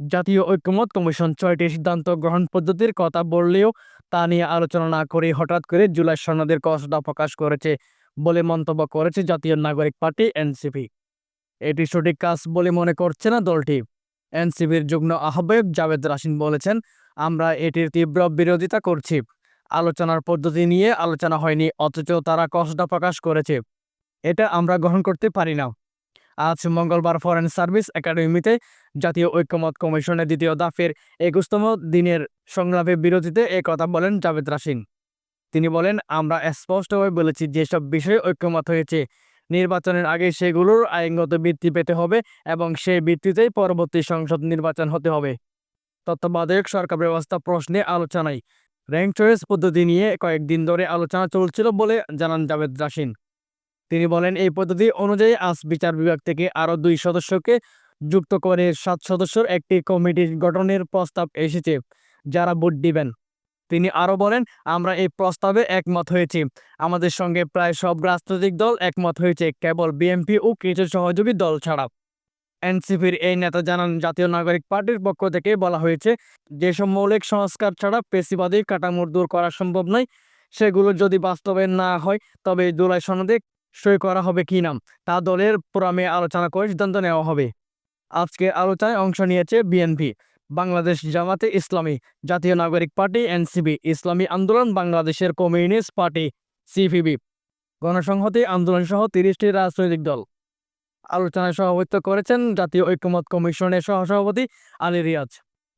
জাতীয় ঐক্যমত কমিশন ছয়টি সিদ্ধান্ত গ্রহণ পদ্ধতির কথা বললেও তা নিয়ে আলোচনা না করে হঠাৎ করে জুলাই সনদের কসটা প্রকাশ করেছে বলে মন্তব্য করেছে জাতীয় নাগরিক পার্টি এনসিপি। এটি সঠিক কাজ বলে মনে করছে না দলটি। এনসিপির যুগ্ম আহ্বায়ক জাভেদ রাশিন বলেছেন, আমরা এটির তীব্র বিরোধিতা করছি। আলোচনার পদ্ধতি নিয়ে আলোচনা হয়নি, অথচ তারা কসটা প্রকাশ করেছে। এটা আমরা গ্রহণ করতে পারি না। আজ মঙ্গলবার ফরেন সার্ভিস একাডেমিতে জাতীয় ঐক্যমত কমিশনের দ্বিতীয় দাফের একুশতম দিনের সংলাপে বিরতিতে কথা বলেন জাভেদ রাশিন তিনি বলেন, আমরা স্পষ্টভাবে বলেছি, যেসব বিষয়ে ঐক্যমত হয়েছে, নির্বাচনের আগে সেগুলোর আইনগত ভিত্তি পেতে হবে এবং সেই ভিত্তিতেই পরবর্তী সংসদ নির্বাচন হতে হবে। তত্ত্বাবধায়ক সরকার ব্যবস্থা প্রশ্নে আলোচনায় র্যাঙ্ক চয়েস পদ্ধতি নিয়ে কয়েকদিন ধরে আলোচনা চলছিল বলে জানান জাভেদ রাশিন তিনি বলেন, এই পদ্ধতি অনুযায়ী আজ বিচার বিভাগ থেকে আরও দুই সদস্যকে যুক্ত করে সাত সদস্যর একটি কমিটি গঠনের প্রস্তাব এসেছে, যারা ভোট দিবেন। তিনি আরও বলেন, আমরা এই প্রস্তাবে একমত হয়েছি। আমাদের সঙ্গে প্রায় সব রাজনৈতিক দল একমত হয়েছে, কেবল বিএনপি ও কিছু সহযোগী দল ছাড়া। এনসিপির এই নেতা জানান, জাতীয় নাগরিক পার্টির পক্ষ থেকে বলা হয়েছে, যেসব মৌলিক সংস্কার ছাড়া পেশিবাদী কাঠামো দূর করা সম্ভব নয়, সেগুলো যদি বাস্তবায়ন না হয়, তবে জুলাই সনদে সই করা হবে কি না, তা দলের পুরামে আলোচনা করে সিদ্ধান্ত নেওয়া হবে। আজকের আলোচনায় অংশ নিয়েছে বিএনপি, বাংলাদেশ জামাতে ইসলামী, জাতীয় নাগরিক পার্টি এনসিবি ইসলামী আন্দোলন, বাংলাদেশের কমিউনিস্ট পার্টি সিপিবি। গণসংহতি আন্দোলন সহ তিরিশটি রাজনৈতিক দল। আলোচনায় সভাপতিত্ব করেছেন জাতীয় ঐক্যমত কমিশনের সহসভাপতি আলী রিয়াজ।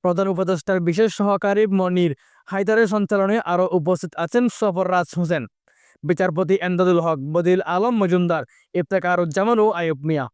প্রধান উপদেষ্টার বিশেষ সহকারী মনির হায়দারের সঞ্চালনে আরও উপস্থিত আছেন সফর রাজ হোসেন। বিচারপতি এমদাদুল হক বদিল আলম মজুমদার ইফতেকারুজ্জামান ও আয়ুব মিয়া।